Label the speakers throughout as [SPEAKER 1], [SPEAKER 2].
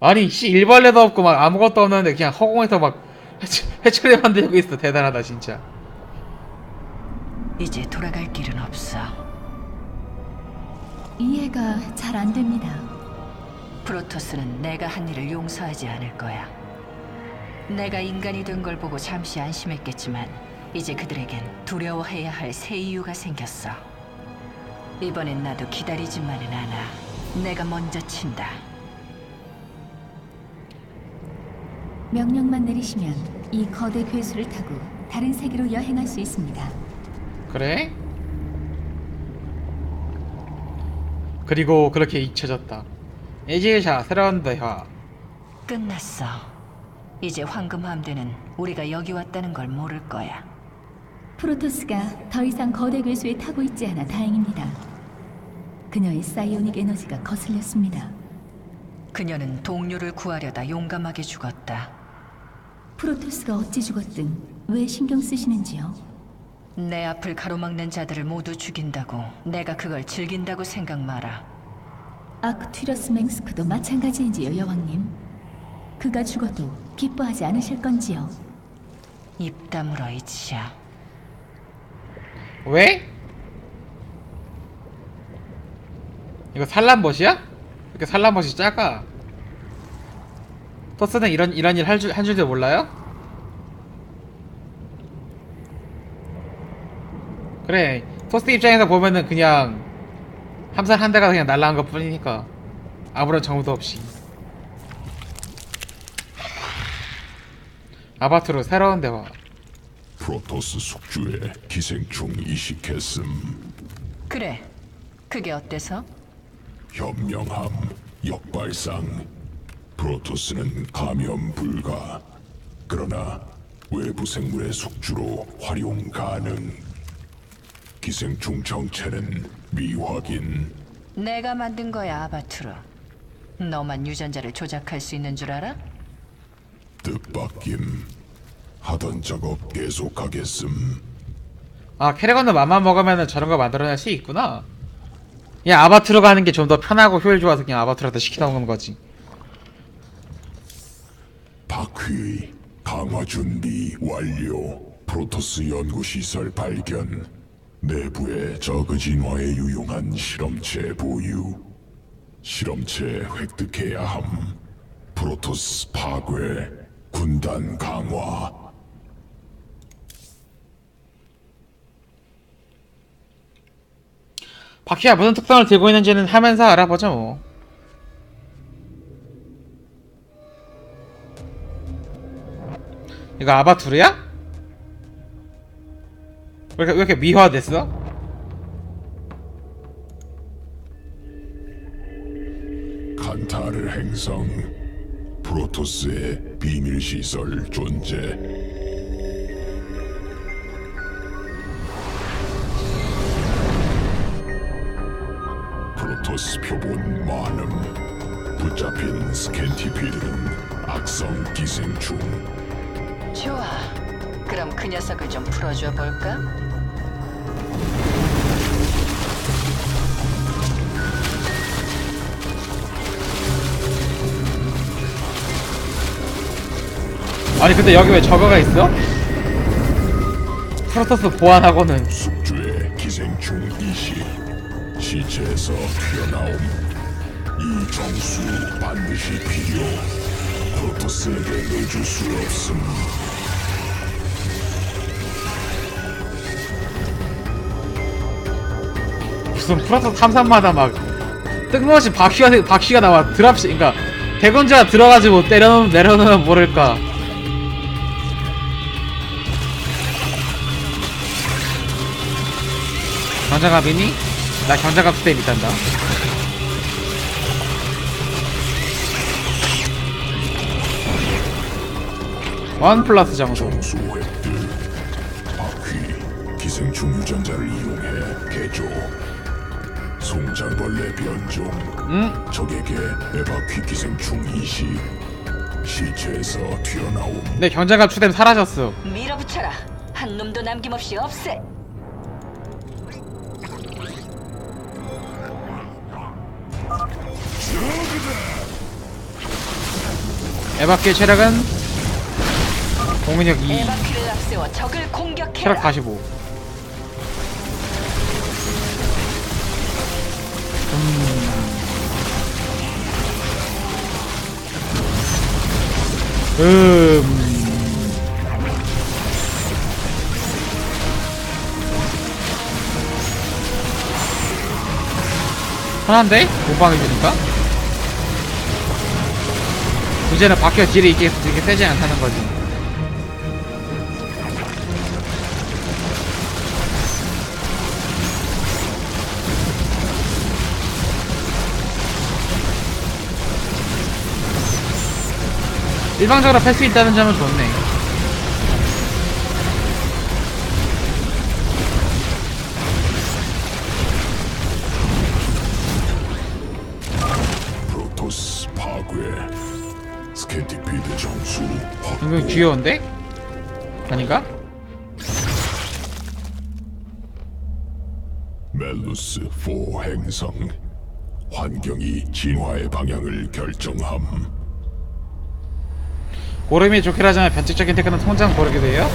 [SPEAKER 1] 아니 씨 일벌레도 없고 막 아무것도 없는데 그냥 허공에서 막 해처리 만들고 있어 대단하다 진짜
[SPEAKER 2] 이제 돌아갈 길은 없어.
[SPEAKER 3] 이해가 잘 안 됩니다.
[SPEAKER 2] 프로토스는 내가 한 일을 용서하지 않을 거야. 내가 인간이 된 걸 보고 잠시 안심했겠지만 이제 그들에겐 두려워해야 할 새 이유가 생겼어. 이번엔 나도 기다리지만은 않아. 내가 먼저 친다.
[SPEAKER 3] 명령만 내리시면 이 거대 괴수를 타고 다른 세계로 여행할 수 있습니다.
[SPEAKER 1] 그래? 그리고 그렇게 잊혀졌다 새로운 대화
[SPEAKER 2] 끝났어. 이제 황금 함대는 우리가 여기 왔다는 걸 모를 거야.
[SPEAKER 3] 프로토스가 더 이상 거대 괴수에 타고 있지 않아 다행입니다. 그녀의 사이오닉 에너지가 거슬렸습니다.
[SPEAKER 2] 그녀는 동료를 구하려다 용감하게 죽었다.
[SPEAKER 3] 프로토스가 어찌 죽었든 왜 신경 쓰시는지요?
[SPEAKER 2] 내 앞을 가로막는 자들을 모두 죽인다고 내가 그걸 즐긴다고 생각 마라.
[SPEAKER 3] 아크투러스 맹스크도 마찬가지인지요, 여왕님? 그가 죽어도 기뻐하지 않으실 건지요?
[SPEAKER 2] 입 다물어 이치야.
[SPEAKER 1] 왜? 이거 산란봇이야? 이렇게 산란봇이 작아 토스는 이런 이런 일 할 줄 한 줄도 몰라요? 그래 토스 입장에서 보면은 그냥 함선 한 대가 그냥 날라간 것 뿐이니까 아무런 정보도 없이 아바트로 새로운 대화
[SPEAKER 4] 프로토스 숙주에 기생충 이식했음
[SPEAKER 2] 그래. 그게 어때서?
[SPEAKER 4] 현명함 역발상 프로토스는 감염 불가. 그러나 외부 생물의 숙주로 활용 가능. 기생충 정체는 미확인.
[SPEAKER 2] 내가 만든 거야, 아바투르. 너만 유전자를 조작할 수 있는 줄 알아?
[SPEAKER 4] 뜻밖임. 하던 작업 계속하겠음.
[SPEAKER 1] 아 캐릭터는 맘만 먹으면 저런 거 만들어낼 수 있구나. 그냥 아바트로 가는 게 좀 더 편하고 효율 좋아서 그냥 아바트로한테 시키다 오는 거지
[SPEAKER 4] 바퀴 강화 준비 완료. 프로토스 연구시설 발견. 내부에 저그 진화에 유용한 실험체 보유. 실험체 획득해야 함. 프로토스 파괴 군단 강화.
[SPEAKER 1] 바퀴가 무슨 특성을 들고 있는지는 하면서 알아보죠 뭐 이거 아바투르야? 왜 이렇게, 왜 이렇게 미화됐어?
[SPEAKER 4] 칸타르 행성 프로토스의 비밀 시설 존재 프로토스 표본 많음 붙잡힌 스캔티필은 악성 기생충
[SPEAKER 2] 좋아. 그럼 그 녀석을 좀 풀어줘 볼까?
[SPEAKER 1] 아니 근데 여기 왜 저거가 있어? 프로토스 보안하고는
[SPEAKER 4] 숙주의 기생충 이식 시체에서 튀어나옴 이 정수 반드시 필요 프로토스에게 내줄 수 없음
[SPEAKER 1] 무슨 프로토스 탐산마다 막 뜬금없이 바퀴가 바퀴가 나와. 드랍시 그러니까 대건자가 들어가지고 때려놓으면 내려놓으면 모를까. 경장갑이니? 나 경장갑 스텝 있단다. 원 플러스 정수
[SPEAKER 4] 정수 획득 바퀴 기생충 유전자를 이용해 개조 송장벌레 변종
[SPEAKER 1] 응?
[SPEAKER 4] 적에게 에바퀴 기생충 이식 시체에서 튀어나옴
[SPEAKER 1] 내 경장갑 추뎀 사라졌어
[SPEAKER 2] 밀어붙여라. 한 놈도 남김없이 없애.
[SPEAKER 1] 에바키의 체력은 공인력 2
[SPEAKER 2] 에바키를 앞세워 적을 공격해라.
[SPEAKER 1] 체력 45 음. 음. 편한데? 몸빵해주니까? 문제는 바뀌어 딜이 이게, 이게 세지 않다는 거지. 일방적으로 팰 수 있다는 점은 좋네.
[SPEAKER 4] 프로토스 파괴 스캔티피드 정수 확보
[SPEAKER 1] 은근 귀여운데? 아닌가?
[SPEAKER 4] 멜루스 4 행성 환경이 진화의 방향을 결정함
[SPEAKER 1] 고름이 좋긴 하지만 변칙적인 테크는 통장 고르게 돼요?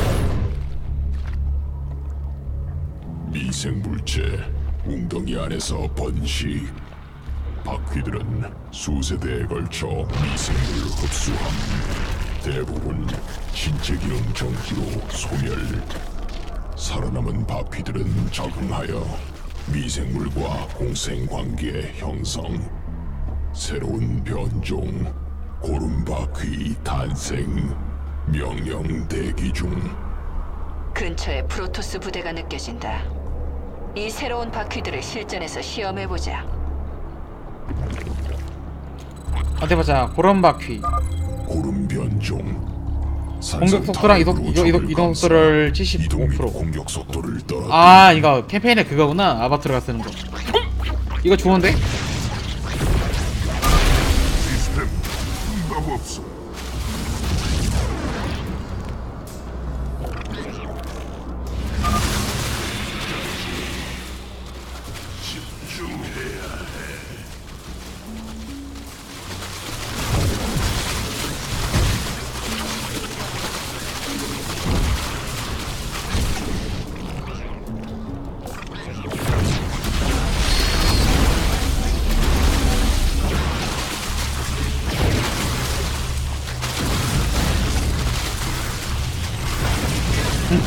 [SPEAKER 4] 미생물체 웅덩이 안에서 번식. 바퀴들은 수세대에 걸쳐 미생물을 흡수함. 대부분 신체 기능 정지로 소멸. 살아남은 바퀴들은 적응하여 미생물과 공생관계 형성. 새로운 변종 고름바퀴 탄생 명령 대기 중
[SPEAKER 2] 근처에 프로토스 부대가 느껴진다. 이 새로운 바퀴들을 실전에서 시험해보자.
[SPEAKER 1] 어디 보자. 고름 바퀴.
[SPEAKER 4] 고름 변종
[SPEAKER 1] 공격 속도랑 이동 이동 이동, 이동 속도를 75%.
[SPEAKER 4] 이동 공격 속도를 떨어
[SPEAKER 1] 아 이거 캠페인에 그거구나. 아바트르가 쓰는 거. 이거 좋은데?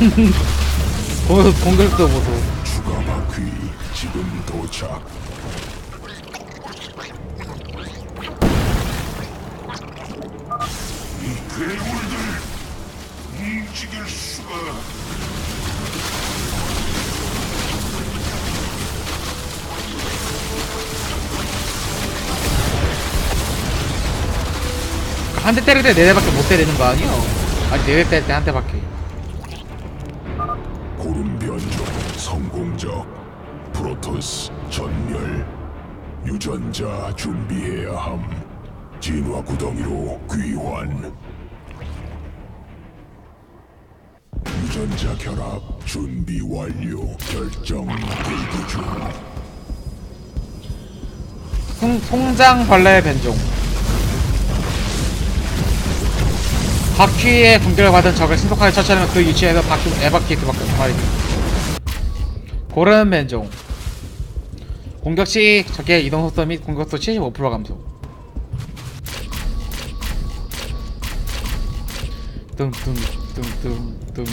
[SPEAKER 1] 공격 공격도 보소.
[SPEAKER 4] 추가 바퀴 지금 도착 이 괴물들 움직일 수가
[SPEAKER 1] 한 대 때릴 때 네 대밖에 못 때리는 거 아니야? 아니 네 대 때릴 때 한 대밖에.
[SPEAKER 4] 유전자 준비해야 함. 진화 구덩이로 귀환. 유전자 결합 준비 완료. 결정 대기 중.
[SPEAKER 1] 통, 통장 벌레 변종. 바퀴의 공격을 받은 적을 신속하게 처치하면 그 위치에서 바퀴 에바퀴 그밖에 말이 고른 변종. 공격 시 적의 이동 속도 및 공격도 75% 감소. 뚱뚱뚱뚱뚱뚱뚱뚱뚱뚱.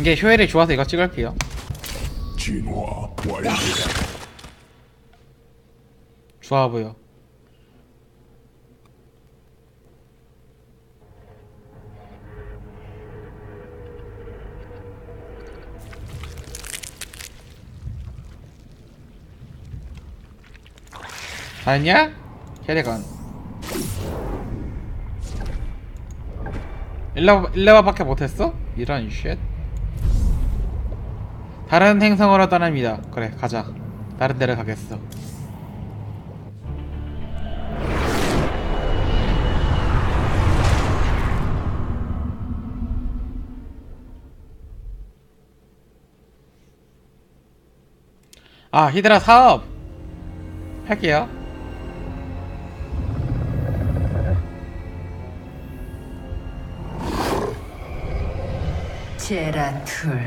[SPEAKER 1] 이게 효율이 좋아서 이거 찍을게요.
[SPEAKER 4] 진화 완료
[SPEAKER 1] 좋아 보여. 아니야? 캐리건. 일레바, 일레바밖에 못했어? 이런 쉣. 다른 행성으로 떠납니다. 그래, 가자. 다른 데를 가겠어. 아 히드라 사업 할게요
[SPEAKER 2] 제라툴.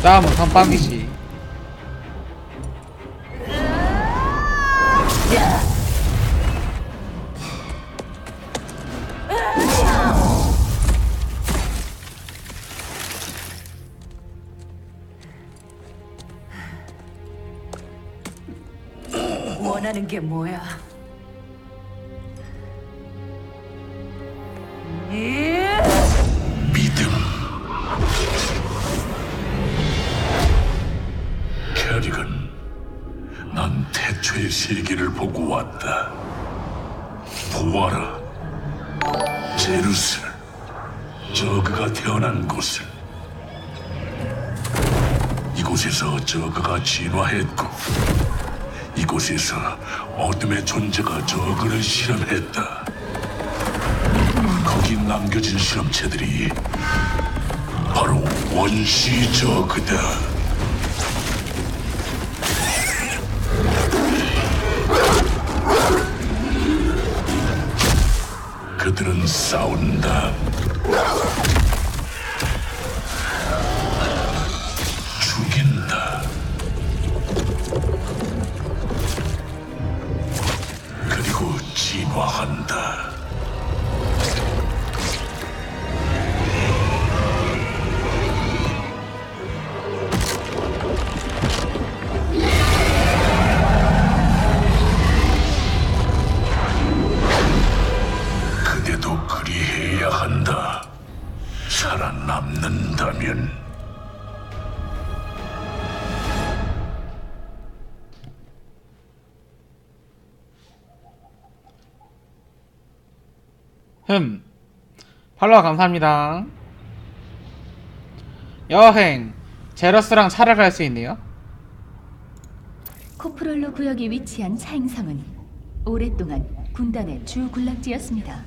[SPEAKER 1] 싸움은 선빵이지
[SPEAKER 2] 게 뭐야?
[SPEAKER 5] 믿음. 캐리건, 난 태초의 세계를 보고 왔다. 보아라, 제루스, 저그가 태어난 곳을. 이곳에서 저그가 진화했고, 이곳에서 어둠의 존재가 저그를 실험했다. 거기 남겨진 실험체들이 바로 원시 저그다. 그들은 싸운다. 진화한다.
[SPEAKER 1] 흠 팔로우 감사합니다 여행 제러스랑 차를 갈 수 있네요
[SPEAKER 3] 코프롤로 구역에 위치한 차행성은 오랫동안 군단의 주 군락지였습니다.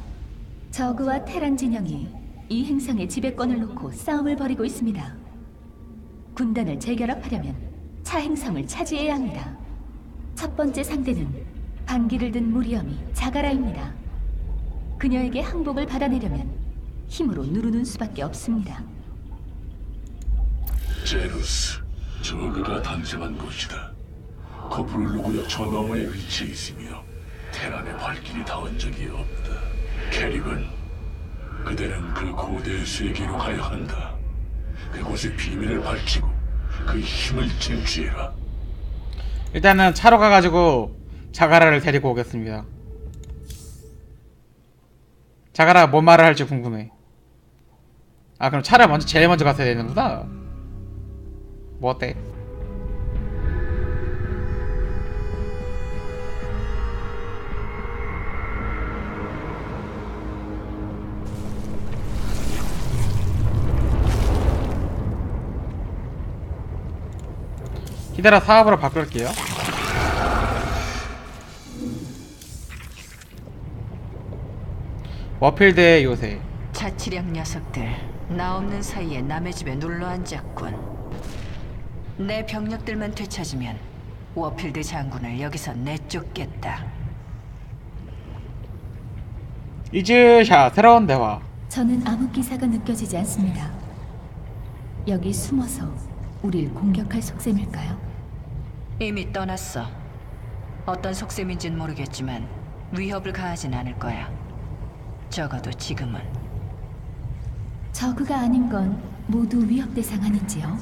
[SPEAKER 3] 저그와 테란 진영이 이 행성의 지배권을 놓고 싸움을 벌이고 있습니다. 군단을 재결합하려면 차행성을 차지해야 합니다. 첫 번째 상대는 반기를 든 무리엄이 자가라입니다. 그녀에게 항복을 받아내려면 힘으로 누르는 수밖에 없습니다.
[SPEAKER 5] 제루스, 저그가 탄생한 곳이다. 커프룰루 구역 저 너머에 위치해 있으며 테란의 발길이 닿은 적이 없다. 캐릭은 그대는 그 고대 세계로 가야 한다. 그곳의 비밀을 밝히고 그 힘을 쟁취해라.
[SPEAKER 1] 일단은 차로 가가지고 자가라를 데리고 오겠습니다 자가라 뭔 말을 할지 궁금해. 아 그럼 차를 먼저 제일 먼저 갔어야 되는구나. 뭐 어때? 히드라 사업으로 바꿀게요 워필드의 요새
[SPEAKER 2] 자치령 녀석들 나 없는 사이에 남의 집에 눌러 앉았군. 내 병력들만 되찾으면 워필드 장군을 여기서 내쫓겠다.
[SPEAKER 1] 이즈샤 새로운 대화
[SPEAKER 3] 저는 아무 기사가 느껴지지 않습니다. 여기 숨어서 우릴 공격할 속셈일까요?
[SPEAKER 2] 이미 떠났어. 어떤 속셈인진 모르겠지만 위협을 가하진 않을 거야. 적어도 지금은
[SPEAKER 3] 저그가 아닌 건 모두 위협 대상 아닌지요?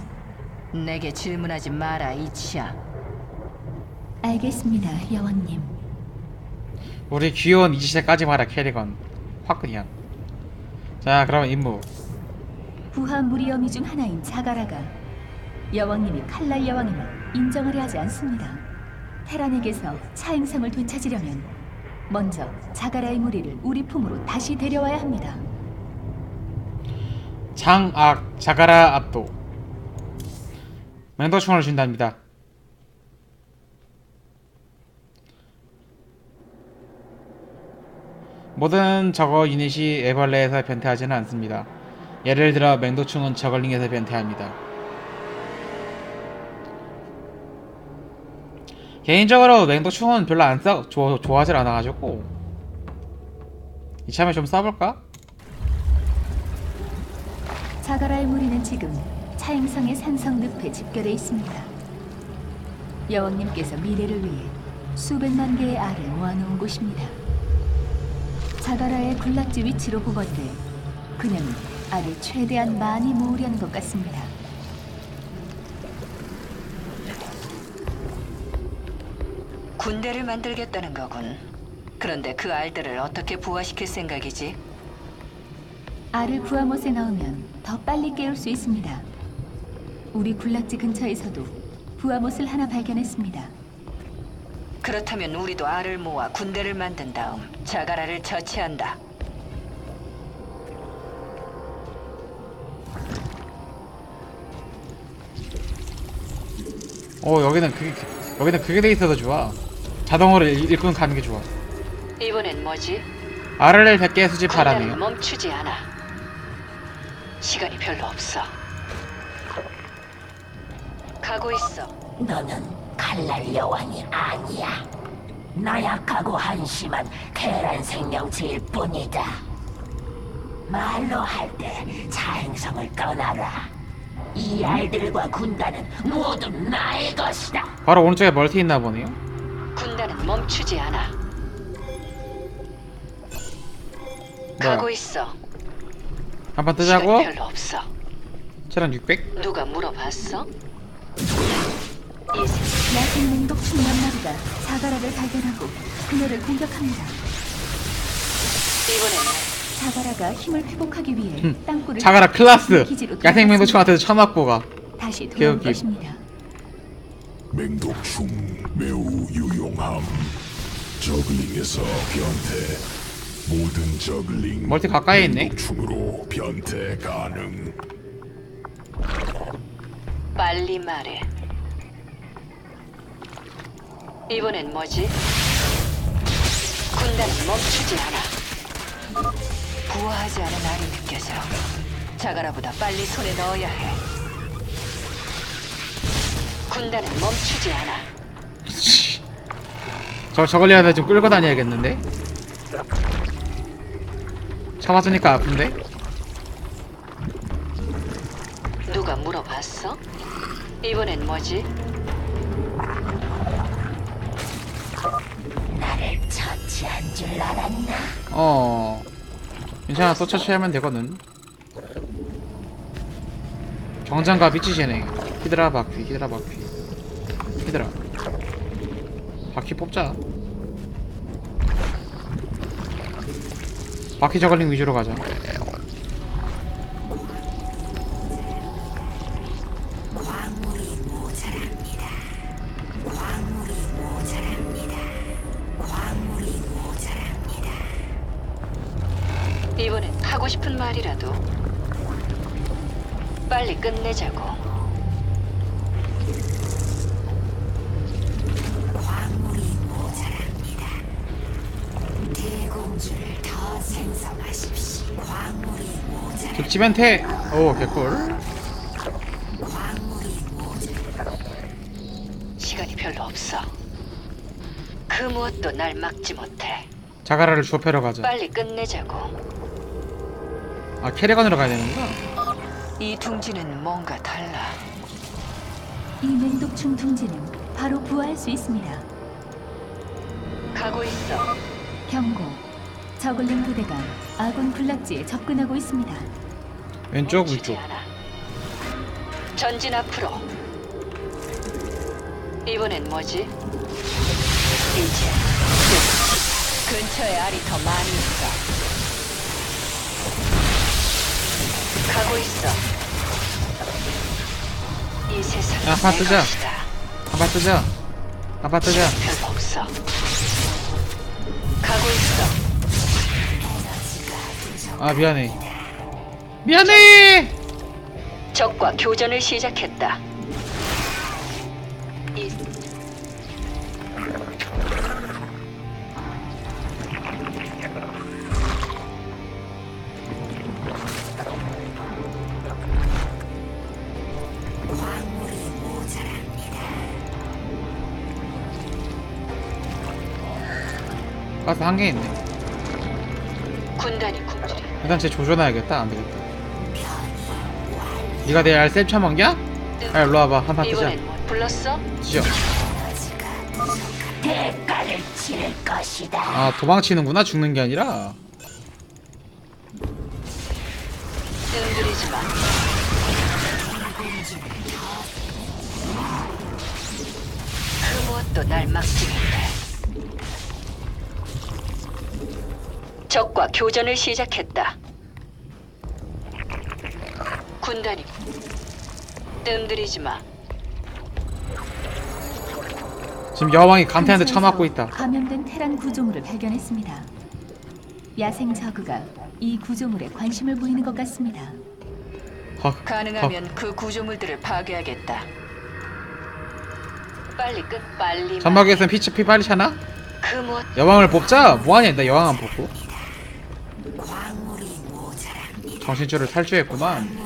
[SPEAKER 2] 내게 질문하지 마라 이치야.
[SPEAKER 3] 알겠습니다, 여원님.
[SPEAKER 1] 우리 귀여운 이지샤까지 마라 캐리건 확 그냥 자 그럼 임무
[SPEAKER 3] 부하 무리어미 중 하나인 자가라가 여왕님이 칼날 여왕임을 인정하려 하지 않습니다. 테란에게서 차행성을 되찾으려면 먼저 자가라의 무리를 우리 품으로 다시 데려와야 합니다.
[SPEAKER 1] 장악 자가라 압도 맹도충을 준답니다. 모든 저거 유닛이 애벌레에서 변태하지는 않습니다. 예를 들어 맹도충은 저걸링에서 변태합니다. 개인적으로 맹도충은 별로 안 써, 좋아, 좋아하질 않아가지고 이참에 좀 써볼까?
[SPEAKER 3] 자가라의 무리는 지금 차행성의 산성 늪에 집결해 있습니다. 여왕님께서 미래를 위해 수백만 개의 알을 모아놓은 곳입니다. 자가라의 군락지 위치로 보건대 그녀는 알을 최대한 많이 모으려는 것 같습니다.
[SPEAKER 2] 군대를 만들겠다는 거군. 그런데 그 알들을 어떻게 부화시킬 생각이지?
[SPEAKER 3] 알을 부하못에 넣으면 더 빨리 깨울 수 있습니다. 우리 군락지 근처에서도 부하못을 하나 발견했습니다.
[SPEAKER 2] 그렇다면 우리도 알을 모아 군대를 만든 다음 자가라를 처치한다.
[SPEAKER 1] 어 여기는 그게 여기는 그게 돼 있어서 좋아. 자동으로 일- 일꾼 가는 게 좋아.
[SPEAKER 2] 이번엔 뭐지?
[SPEAKER 1] 알을 100개
[SPEAKER 2] 군대는
[SPEAKER 1] 수집하라네요.
[SPEAKER 2] 멈추지 않아. 시간이 별로 없어. 가고 있어.
[SPEAKER 6] 너는 칼날 여왕이 아니야. 나약하고 한심한 계란 생명체일 뿐이다. 말로 할 때 자행성을 떠나라. 이 알들과 군단은 모두 나의 것이다.
[SPEAKER 1] 바로 오른쪽에 멀티 있나 보네요.
[SPEAKER 2] 군단은 멈추지 않아.
[SPEAKER 1] 뭐야?
[SPEAKER 2] 가고 있어.
[SPEAKER 1] 한판 뜨자고?
[SPEAKER 2] 별로 없어.
[SPEAKER 1] 체력 600?
[SPEAKER 2] 누가 물어봤어? 이제
[SPEAKER 3] 야생 맹독충 몇 마리가 자가라를 발견하고 그녀를 공격합니다.
[SPEAKER 2] 이번엔
[SPEAKER 3] 자가라가 힘을 회복하기 위해
[SPEAKER 1] 흠,
[SPEAKER 3] 땅굴을
[SPEAKER 1] 자가라 클라스!
[SPEAKER 3] 기지로
[SPEAKER 1] 야생맹도충한테도 쳐맞고 가.
[SPEAKER 3] 다시 돌아올. 것입니다.
[SPEAKER 4] 맹독충 매우 유용함. 저글링에서 변태. 모든 저글링
[SPEAKER 1] 멀티 가까이 있네.
[SPEAKER 4] 맹독충으로 변태 가능.
[SPEAKER 2] 빨리 말해. 이번엔 뭐지? 군단은 멈추지 않아. 부화하지 않은 알이 느껴져. 자가라보다 빨리 손에 넣어야 해. 군단은 멈추지 않아.
[SPEAKER 1] 저 저걸리한테 좀 끌고 다녀야겠는데? 쳐맞으니까 아픈데?
[SPEAKER 2] 누가 물어봤어? 이번엔 뭐지?
[SPEAKER 6] 나를 처치한 줄 알았나?
[SPEAKER 1] 어 괜찮아 또 처치하면 되거든 정장과 빛이시네 히드라 바퀴 히드라 바퀴 히드라 바퀴 뽑자 바퀴 저글링 위주로 가자.
[SPEAKER 2] 이번엔 하고 싶은 말이라도 빨리 끝내자고.
[SPEAKER 1] 득지멘테 오 개꿀.
[SPEAKER 2] 시간이 별로 없어. 그 무엇도 날 막지 못해.
[SPEAKER 1] 자가라를 주업해러 가자
[SPEAKER 2] 빨리 끝내자고.
[SPEAKER 1] 아 캐리건으로 가야 되는구나
[SPEAKER 2] 이 둥지는 뭔가 달라.
[SPEAKER 3] 이 맹독충 둥지는 바로 부화할 수 있습니다.
[SPEAKER 2] 가고 있어.
[SPEAKER 3] 경고. 저글링 부대가 아군 군락지에 접근하고 있습니다.
[SPEAKER 1] 왼쪽 위쪽
[SPEAKER 2] 않아. 전진 앞으로. 이번엔 뭐지? 이제 끝. 근처에 알이 더 많이 있어. 가고 있어. 이
[SPEAKER 1] 야, 하나
[SPEAKER 2] 내
[SPEAKER 1] 뜨자.
[SPEAKER 2] 것이다.
[SPEAKER 1] 한판 뜨자
[SPEAKER 2] 없어. 가고 있어.
[SPEAKER 1] 아 미안해 미안해.
[SPEAKER 2] 적과 교전을 시작했다. 이...
[SPEAKER 1] 한개 있네.
[SPEAKER 2] 군단이
[SPEAKER 1] 일단, 제 조져놔야겠다. 안 되겠다. 니가 내 알쌤 처먹냐? 야 일로 와봐 한판 뜨자
[SPEAKER 2] 이번엔 뭐 불렀어?
[SPEAKER 1] 지져
[SPEAKER 6] 대가를 치를 것이다.
[SPEAKER 1] 아 도망치는구나 죽는 게 아니라
[SPEAKER 2] 뜸들이지 마. 그 무엇도 날 막지 못해. 적과 교전을 시작했다. 군단이 뜸들이지 마.
[SPEAKER 1] 지금 여왕이 감태한테 쳐맞고 있다
[SPEAKER 3] 감염된 테란 구조물을 발견했습니다. 야생 저그가 이 구조물에 관심을 보이는 것 같습니다.
[SPEAKER 1] 헉,
[SPEAKER 2] 가능하면 그 구조물들을 파괴하겠다. 빨리 끝, 빨리.
[SPEAKER 1] 헉. 점막에서는 피치 피 빨리 차나?
[SPEAKER 2] 그 무엇
[SPEAKER 1] 여왕을 뽑자? 뭐하냐 나 여왕 안 뽑고
[SPEAKER 6] 광물이.
[SPEAKER 1] 정신줄을 탈주했구만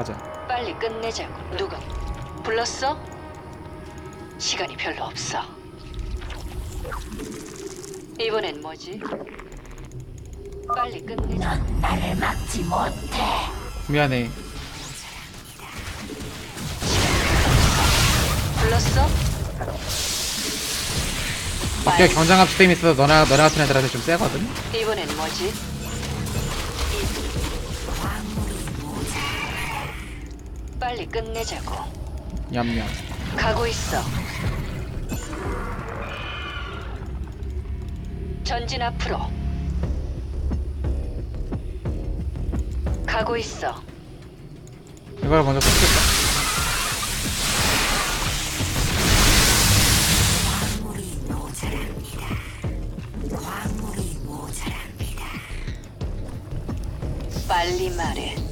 [SPEAKER 1] 가자
[SPEAKER 2] 빨리 끝내자고. 누가 불렀어? 시간이 별로 없어. 이번엔 뭐지? 빨리 끝내자.
[SPEAKER 6] 넌 나를 막지 못해.
[SPEAKER 1] 미안해
[SPEAKER 2] 불렀어?
[SPEAKER 1] 밖에 경장갑 시스템이 있어서 너나 너네 같은 애들한테 좀 세거든
[SPEAKER 2] 이번엔 뭐지? 빨리 끝내자고.
[SPEAKER 1] 냠냠
[SPEAKER 2] 가고 있어. 전진 앞으로. 가고 있어.
[SPEAKER 1] 이걸 먼저 섞을까?
[SPEAKER 6] 광물이 모자랍니다. 광물이 모자랍니다.
[SPEAKER 2] 빨리 말해.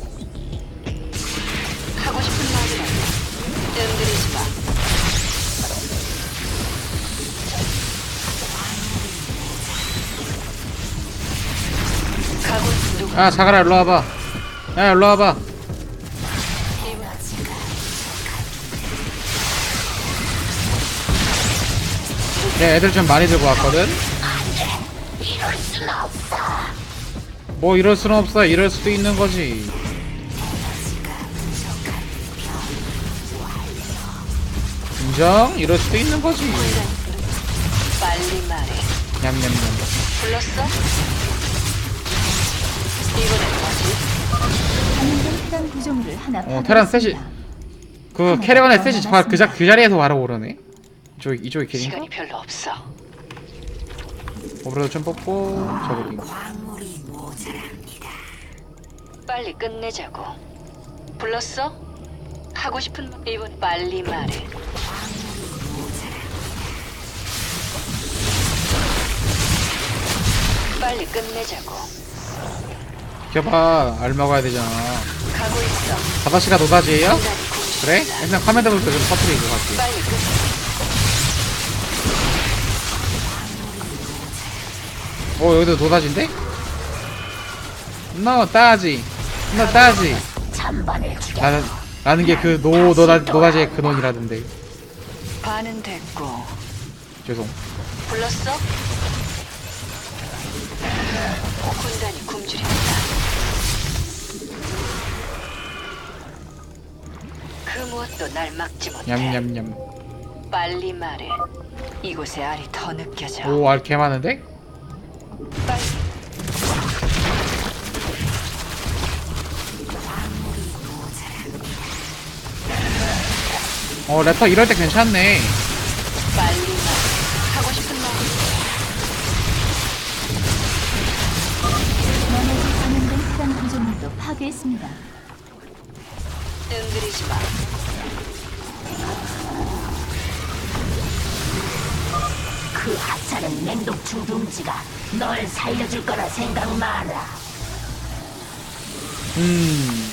[SPEAKER 1] 야 자가라 일로 와봐 야 일로 와봐 내 애들 좀 많이 들고 왔거든 뭐 이럴 수는 없어 이럴 수도 있는 거지 인정? 이럴 수도 있는 거지
[SPEAKER 2] 빨리 말해.
[SPEAKER 1] 냠냠냠
[SPEAKER 2] 불렀어?
[SPEAKER 3] 구조물을 하나
[SPEAKER 1] 어, 테란 셋이-. 그 캐리건의 셋이 바, 그, 자, 그 자리에서 바로 오르네 이쪽, 이쪽이 길인가?
[SPEAKER 2] 시간이 별로 없어.
[SPEAKER 1] 오브로드 좀 뽑고 저거 링
[SPEAKER 6] 광물이 모자랍니다.
[SPEAKER 2] 빨리 끝내자고. 불렀어? 하고 싶은 말 이번 빨리 말해. 빨리 끝내자고.
[SPEAKER 1] 비켜봐 알 먹어야 되잖아
[SPEAKER 2] 가고 있어.
[SPEAKER 1] 5시가 노다지예요?
[SPEAKER 2] 굶주린다.
[SPEAKER 1] 그래? 일단 카메라부터 좀 터뜨리고 갈게
[SPEAKER 2] 빨리 끝.
[SPEAKER 1] 어 여기도 노다지인데? 너 따지 너 따지
[SPEAKER 6] 죽여
[SPEAKER 1] 나는 나는 게 그 노 노다 노다지의 근원이라던데
[SPEAKER 2] 반은 됐고.
[SPEAKER 1] 죄송
[SPEAKER 2] 불렀어? 군단이 그 무엇도 날 막지 못해.
[SPEAKER 1] 냠냠냠
[SPEAKER 2] 빨리 말해. 이곳에 알이 더 느껴져.
[SPEAKER 1] 오 알 개 많은데?
[SPEAKER 2] 빨리.
[SPEAKER 1] 어 래퍼 이럴 때 괜찮네
[SPEAKER 2] 빨리 말해. 하고 싶은 말.
[SPEAKER 3] 나머지 감염된 테란 구조물도 파괴했습니다.
[SPEAKER 2] 뜸들이지 마.
[SPEAKER 6] 주둥지가 널 살려줄 거라 생각 마라.
[SPEAKER 1] 음.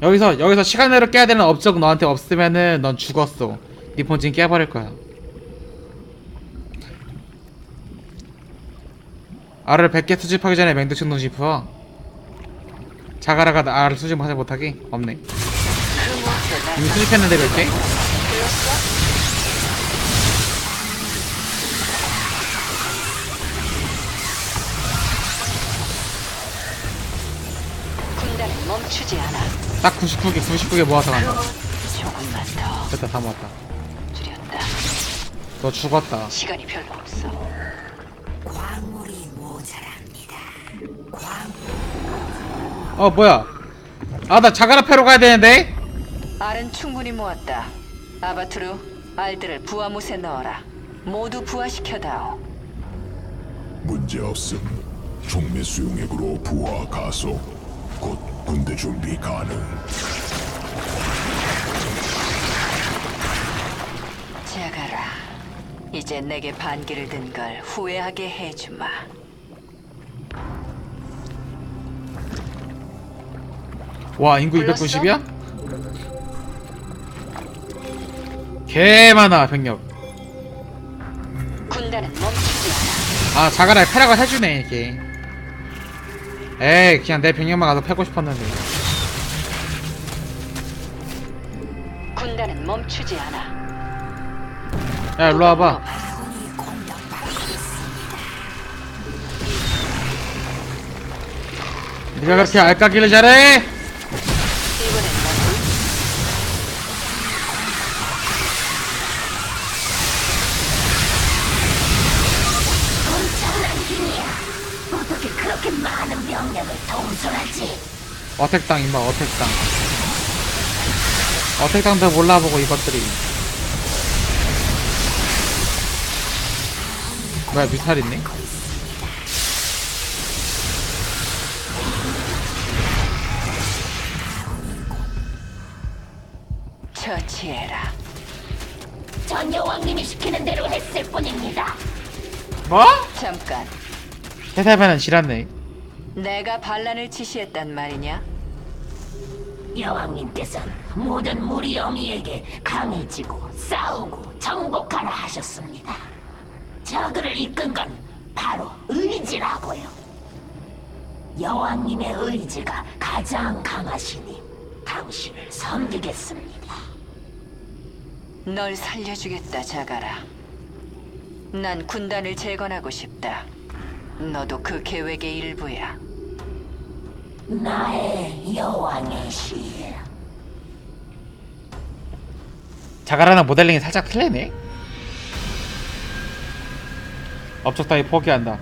[SPEAKER 1] 여기서 여기서 시간 내로 깨야 되는 업적 너한테 없으면은 넌 죽었어. 네 본진 깨버릴 거야. 알을 100개 수집하기 전에 동시 부어. 자가라가 나 알을 수집하지 못하게 없네. 이미 수집했는데 몇 개? 딱 99개 99개 모아서 간다
[SPEAKER 2] 조금만 더
[SPEAKER 1] 됐다 다 모았다
[SPEAKER 2] 줄였다.
[SPEAKER 1] 너 죽었다
[SPEAKER 2] 시간이 별로 없어.
[SPEAKER 1] 어 뭐야 아 나 자가라 패러 가야 되는데
[SPEAKER 2] 알은 충분히 모았다. 아바투르, 알들을 부하못에 넣어라. 모두 부하시켜다오.
[SPEAKER 7] 문제 없음. 종매 수용액으로 부하 가속. 곧 군대 준비 가능.
[SPEAKER 2] 자가라. 이제 내게 반기를 든 걸 후회하게 해주마.
[SPEAKER 1] 와 인구
[SPEAKER 2] 불렀어?
[SPEAKER 1] 290이야? 개 많아 병력
[SPEAKER 2] 군단은 멈추지 않아.
[SPEAKER 1] 아 자가라 패라고 해주네 이게 에이 그냥 내 병력만 가서 패고 싶었는데
[SPEAKER 2] 군단은 멈추지 않아.
[SPEAKER 1] 야 일로 와봐 네가 그렇게 알까기를 잘해? 어택당 임마 어택당 어택당도 몰라보고 이것들이 뭐야 미탈 있네?
[SPEAKER 2] 처치해라.
[SPEAKER 6] 전 여왕님이 시키는 대로 했을 뿐입니다.
[SPEAKER 1] 뭐?
[SPEAKER 2] 잠깐.
[SPEAKER 1] 해살배는 지났네
[SPEAKER 2] 내가 반란을 지시했단 말이냐?
[SPEAKER 6] 여왕님께서는 모든 무리 어미에게 강해지고 싸우고 정복하라 하셨습니다. 저그를 이끈 건 바로 의지라고요. 여왕님의 의지가 가장 강하시니 당신을 섬기겠습니다.
[SPEAKER 2] 널 살려주겠다, 자가라. 난 군단을 재건하고 싶다. 너도 그 계획의 일부야.
[SPEAKER 6] 나의 여왕의 시
[SPEAKER 1] 자가라는 모델링이 살짝 틀리네. 업적 따위 포기한다